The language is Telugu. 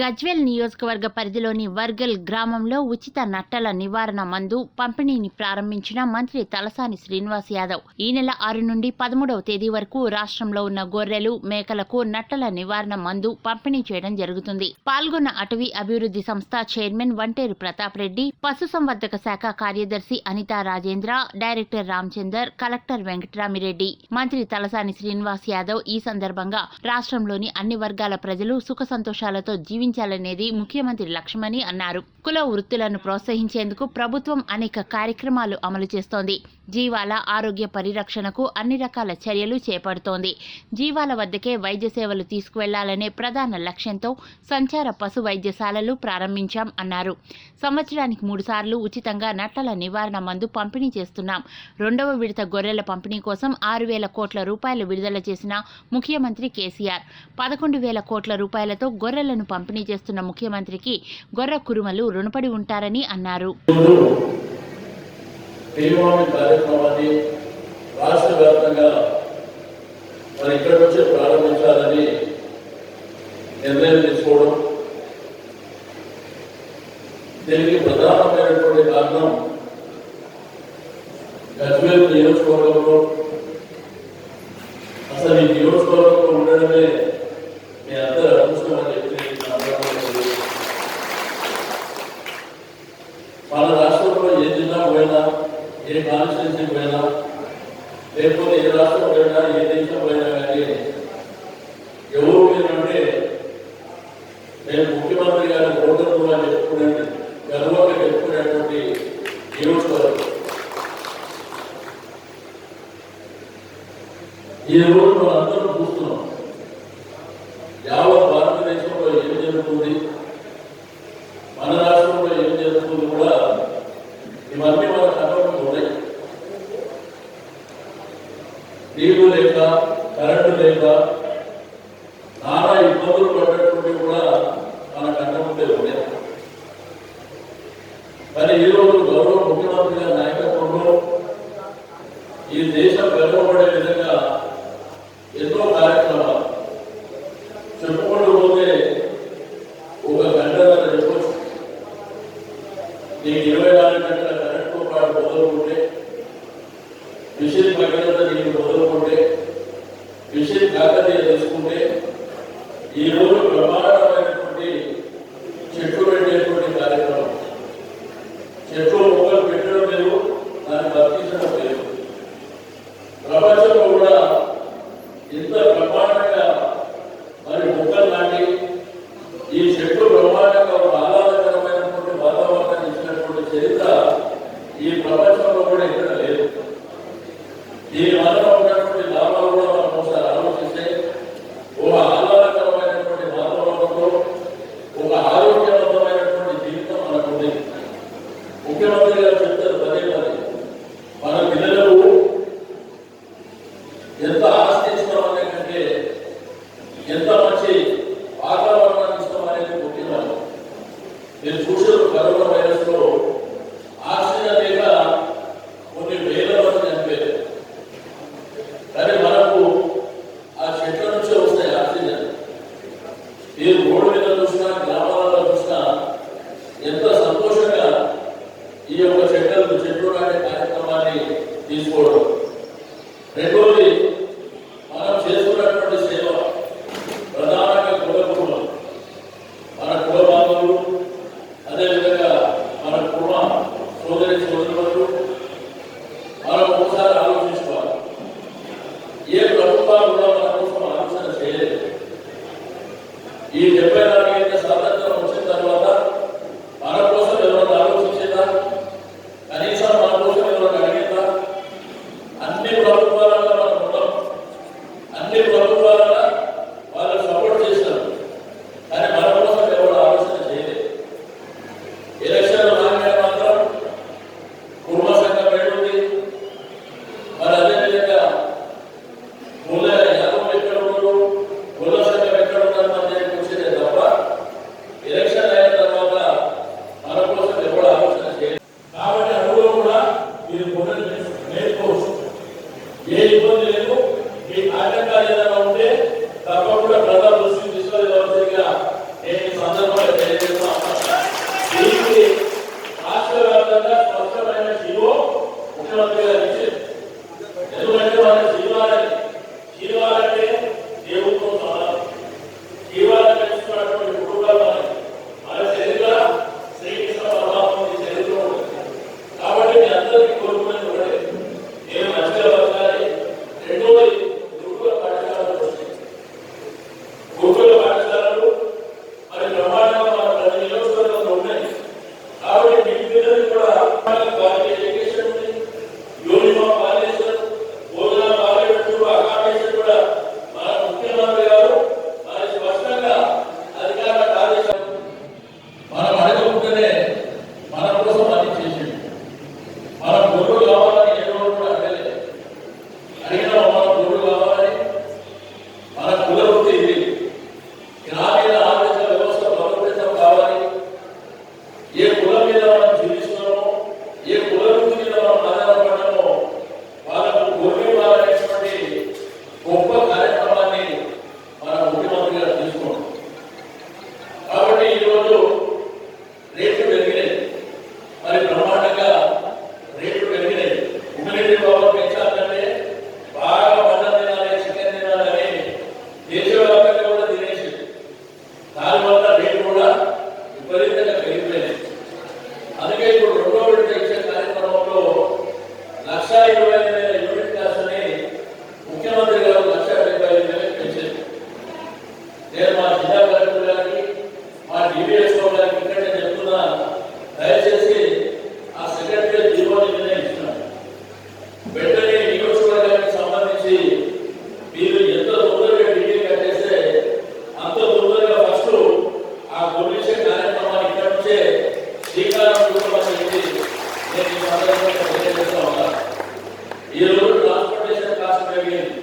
గజ్వేల్ నియోజకవర్గ పరిధిలోని వర్గల్ గ్రామంలో ఉచిత నట్టల నివారణ మందు పంపిణీని ప్రారంభించిన మంత్రి తలసాని శ్రీనివాస్ యాదవ్. ఈ నెల ఆరు నుండి పదమూడవ తేదీ వరకు రాష్ట్రంలో ఉన్న గొర్రెలు మేకలకు నట్టల నివారణ మందు పంపిణీ చేయడం జరుగుతుంది. పాల్గొన్న అటవీ అభివృద్ధి సంస్థ చైర్మన్ వంటేరు ప్రతాప్ రెడ్డి పశుసంవర్ధక శాఖ కార్యదర్శి అనితా రాజేంద్ర డైరెక్టర్ రామచందర్ కలెక్టర్ వెంకటరామిరెడ్డి. మంత్రి తలసాని శ్రీనివాస్ యాదవ్ ఈ సందర్భంగా రాష్ట్రంలోని అన్ని వర్గాల ప్రజలు సుఖ సంతోషాలతో అందించాలనేది ముఖ్యమంత్రి లక్ష్యమని అన్నారు. కుల వృత్తులను ప్రోత్సహించేందుకు ప్రభుత్వం అనేక కార్యక్రమాలు అమలు చేస్తోంది. జీవాల ఆరోగ్య పరిరక్షణకు అన్ని రకాల చర్యలు చేపడుతోంది. జీవాల వద్దకే వైద్య సేవలు తీసుకువెళ్ళాలనే ప్రధాన లక్ష్యంతో సంచార పశు వైద్యశాలలు ప్రారంభించాం అన్నారు. సంవత్సరానికి మూడుసార్లు ఉచితంగా నట్టల నివారణ మందు పంపిణీ చేస్తున్నాం. రెండవ విడత గొర్రెల పంపిణీ కోసం ఆరు వేల కోట్ల రూపాయలు విడుదల చేసిన ముఖ్యమంత్రి కేసీఆర్. పదకొండు వేల కోట్ల రూపాయలతో గొర్రెలను పంపిణీ చేస్తున్న ముఖ్యమంత్రికి గొర్రె కురుమలు రుణపడి ఉంటారని అన్నారు. రాష్ట్ర వ్యాప్తంగా మరి ప్రారంభించాలని నిర్ణయం తీసుకోవడం దీనికి ప్రధానమైనటువంటి కారణం గజ్వేల్ నియోజకవర్గంలో అసలు ఈ నియోజకవర్గంలో ఉండడమే మీ అందరి అదృష్టం అని చెప్పి ఈ సందర్భంగా తెలియజేస్తున్నాను. మన రాష్ట్రంలో ఏ జిల్లా పోయినా ఏ కాన్స్టిట్యూన్సీ పోయినా లేకపోతే ఏ రాష్ట్రం పోయినా ఏ దేశం పోయినా కానీ ఎవరు పోయినంటే నేను ముఖ్యమంత్రి గారి ఓటర్లు అని చెప్పుకునే గర్వంగా చెప్పుకునేటువంటి నియోజకవర్గం ఈ రోజు మనం అందరం చూస్తున్నాం యావత్ భారతదేశంలో ఏం జరుగుతుంది మన రాష్ట్రంలో ఏం జరుగుతుంది కూడా ఇవన్నీ మన కథలో ఉన్నాయి నీళ్ళు లేక కరెంటు లేక మొదలు పడ్డటువంటి కూడా మన కళ్ళ ముందే ఉన్నాయి కానీ ఈ రోజు గౌరవ ముఖ్యమంత్రి గారి నాయకత్వంలో ఈ దేశం గర్వపడే విధంగా ఎన్నో కార్యక్రమాలు. చెప్పుకుంటూ పోతే ఒక గంట చెప్పచ్చు. నీకు ఇరవై దీని వల్ల ఉన్నటువంటి లాభాలు కూడా మనం ఒకసారి ఆలోచిస్తే ఒక ఆహ్లాదకరమైనటువంటి వాతావరణంలో ఒక ఆరోగ్యవంతమైనటువంటి జీవితం మనకు ఉంది ముఖ్యమంత్రి గారు చెప్తారు పదే పదే మన పిల్లలు ఎంత ఆస్తి ఇస్తాం అనే కంటే ఎంత ఊళ్ళల్లో చూసినా గ్రామాలలో ఎంతో సంతోషంగా ఈ యొక్క చెట్లను చెట్లు కార్యక్రమాన్ని తీసుకోవడం. Por ele ఈ రోజు ట్రాన్స్పోర్టేషన్ కాస్ట్ పెరిగింది.